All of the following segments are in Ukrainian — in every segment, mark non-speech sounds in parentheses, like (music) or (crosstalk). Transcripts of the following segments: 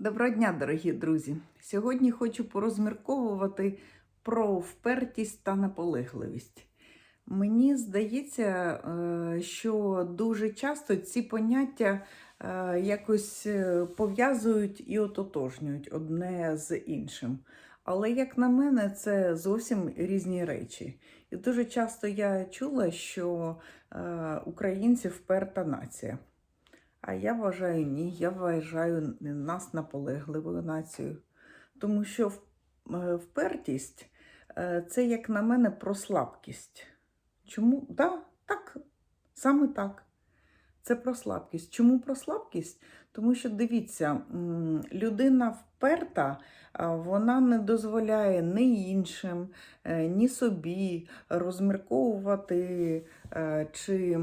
Доброго дня, дорогі друзі! Сьогодні хочу порозмірковувати про впертість та наполегливість. Мені здається, е, що дуже часто ці поняття е, якось е, пов'язують і ототожнюють одне з іншим. Але, як на мене, це зовсім різні речі. І дуже часто я чула, що українці вперта нація. А я вважаю ні. Я вважаю нас наполегливою нацією. Тому що е, впертість е, це, як на мене, про слабкість. Чому? Да, так, саме так. Це про слабкість. Чому про слабкість? Тому що дивіться, людина вперта, вона не дозволяє ні іншим, е, ні собі розмірковувати чи.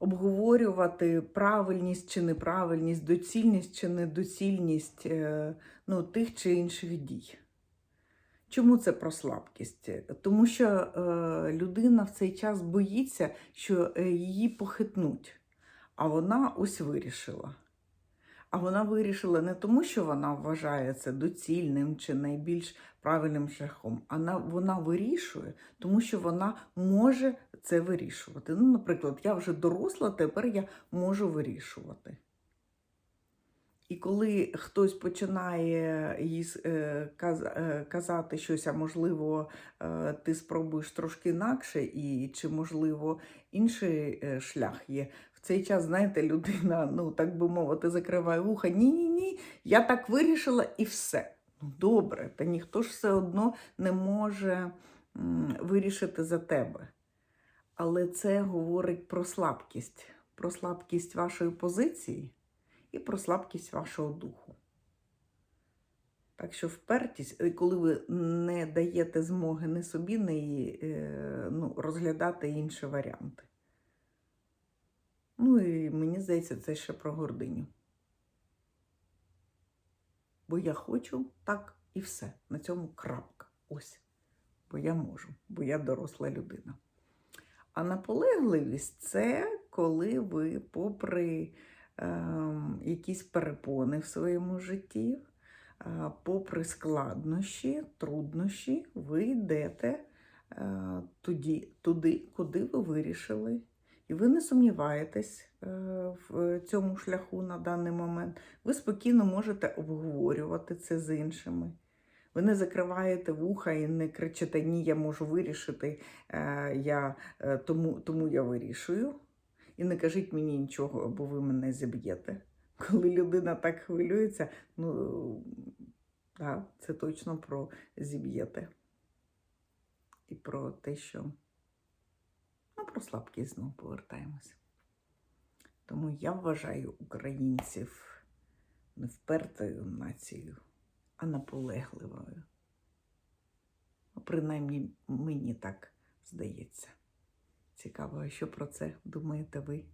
Обговорювати правильність чи неправильність, доцільність чи недоцільність е, ну, тих чи інших дій. Чому це про слабкість? Тому що е, людина в цей час боїться, що е, її похитнуть, а вона ось вирішила. А вона вирішила не тому, що вона вважає це доцільним чи найбільш правильним шляхом, а на- вона вирішує, тому що вона може це вирішувати. Ну, наприклад, я вже доросла, тепер я можу вирішувати. І коли хтось починає їй е, е, казати щось, а можливо, е, ти спробуєш трошки інакше, і чи можливо інший шлях є. В цей час, знаєте, людина, ну так би мовити, закриває вуха. Ні, ні, ні, я так вирішила і все. Ну, добре, та ніхто ж все одно не може вирішити за тебе. Але це говорить про слабкість, про слабкість вашої позиції і про слабкість вашого духу. Так що впертість, е, коли ви не даєте змоги ні собі, ні е, ну, розглядати інші варіанти. Ну і мені здається, це ще про гординю. Бо я хочу так і все. На цьому крапка. Ось. Бо я можу, бо я доросла людина. А наполегливість це коли ви, попри якісь перепони в своєму житті, е, попри складнощі, труднощі, ви йдете е, туди, туди, куди ви вирішили. І ви не сумніваєтесь е, в цьому шляху на даний момент. Ви спокійно можете обговорювати це з іншими. Ви не закриваєте вуха і не кричите Ні, я можу вирішити, я, тому, тому я вирішую. І не кажіть мені нічого, бо ви мене зіб'єте. (laughs) Коли людина так хвилюється, ну да, це точно про зіб'єте. І про те, що ну, про слабкість знову повертаємося. Тому я вважаю українців не впертою нацією, а наполегливою. Принаймні, мені так здається. Цікаво, що про це думаєте ви.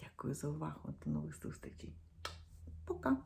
Дякую за увагу. До нових зустрічей. Пока!